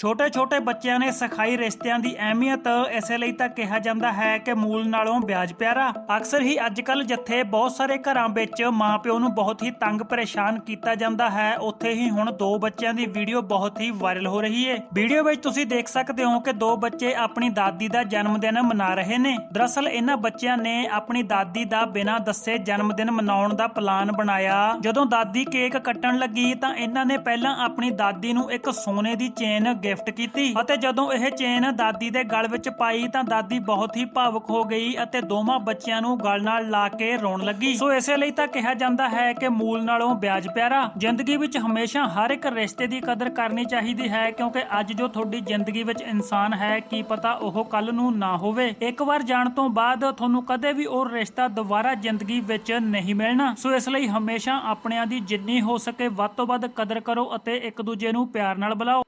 ਛੋਟੇ-ਛੋਟੇ ਬੱਚਿਆਂ ਨੇ ਸਿਖਾਈ ਰਿਸ਼ਤਿਆਂ ਦੀ ਅਹਿਮੀਅਤ। ਇਸੇ ਲਈ ਤਾਂ ਕਿਹਾ ਜਾਂਦਾ ਹੈ ਕਿ ਮੂਲ ਨਾਲੋਂ ਵਿਆਜ ਪਿਆਰਾ। ਅਕਸਰ ਹੀ ਅੱਜਕੱਲ ਜਿੱਥੇ ਬਹੁਤ ਸਾਰੇ ਘਰਾਂ ਵਿੱਚ ਮਾਪਿਓ ਨੂੰ ਬਹੁਤ ਹੀ ਤੰਗ ਪਰੇਸ਼ਾਨ ਕੀਤਾ ਜਾਂਦਾ ਹੈ, ਉੱਥੇ ਹੀ ਹੁਣ ਦੋ ਬੱਚਿਆਂ ਦੀ ਵੀਡੀਓ ਬਹੁਤ ਹੀ ਵਾਇਰਲ ਹੋ ਰਹੀ ਹੈ ਵੀਡੀਓ ਵਿੱਚ ਤੁਸੀਂ ਦੇਖ ਸਕਦੇ ਹੋ ਕਿ ਦੋ ਬੱਚੇ ਆਪਣੀ ਦਾਦੀ ਦਾ ਜਨਮ ਦਿਨ ਮਨਾ ਰਹੇ ਨੇ। ਦਰਅਸਲ ਇਹਨਾਂ ਬੱਚਿਆਂ ਨੇ ਆਪਣੀ ਦਾਦੀ ਦਾ ਬਿਨਾਂ ਦੱਸੇ ਜਨਮ ਦਿਨ ਮਨਾਉਣ ਦਾ ਪਲਾਨ ਬਣਾਇਆ। ਜਦੋਂ ਦਾਦੀ ਕੇਕ ਕੱਟਣ ਲੱਗੀ ਤਾਂ ਇਹਨਾਂ ਨੇ ਪਹਿਲਾਂ ਆਪਣੀ ਦਾਦੀ ਨੂੰ ਇੱਕ ਸੋਨੇ ਦੀ ਚੇਨ ਗਿਫਟ ਕੀਤੀ ਅਤੇ ਜਦੋਂ ਇਹ ਚੇਨ ਦਾਦੀ ਦੇ ਗਲ ਵਿੱਚ ਪਾਈ ਤਾਂ ਦਾਦੀ ਬਹੁਤ ਹੀ ਭਾਵੁਕ ਹੋ ਗਈ ਅਤੇ ਦੋਵਾਂ ਬੱਚਿਆਂ ਨੂੰ ਗਲ ਨਾਲ ਲਾ ਕੇ ਰੋਣ ਲੱਗੀ। ਸੋ ਇਸੇ ਲਈ ਤਾਂ ਕਿਹਾ ਜਾਂਦਾ ਹੈ ਕਿ ਮੂਲ ਨਾਲੋਂ ਵਿਆਜ ਪਿਆਰਾ, ਜ਼ਿੰਦਗੀ ਵਿੱਚ ਹਮੇਸ਼ਾ ਹਰ ਇੱਕ ਰਿਸ਼ਤੇ ਦੀ ਕਦਰ ਕਰਨੀ ਚਾਹੀਦੀ ਹੈ ਕਿਉਂਕਿ ਅੱਜ ਜੋ ਤੁਹਾਡੀ ਜ਼ਿੰਦਗੀ ਵਿੱਚ ਇਨਸਾਨ ਹੈ, ਕੀ ਪਤਾ ਉਹ ਕੱਲ ਨੂੰ ਨਾ ਹੋਵੇ। ਇੱਕ ਵਾਰ ਜਾਣ ਤੋਂ ਬਾਅਦ ਤੁਹਾਨੂੰ ਕਦੇ ਵੀ ਉਹ ਰਿਸ਼ਤਾ ਦੁਬਾਰਾ ਜ਼ਿੰਦਗੀ ਵਿੱਚ ਨਹੀਂ ਮਿਲਣਾ। ਸੋ ਇਸ ਲਈ ਹਮੇਸ਼ਾ ਆਪਣਿਆਂ ਦੀ ਜਿੰਨੀ ਹੋ ਸਕੇ ਵੱਧ ਤੋਂ ਵੱਧ ਕਦਰ ਕਰੋ ਅਤੇ ਇੱਕ ਦੂਜੇ ਨੂੰ ਪਿਆਰ ਨਾਲ ਬੁਲਾਓ।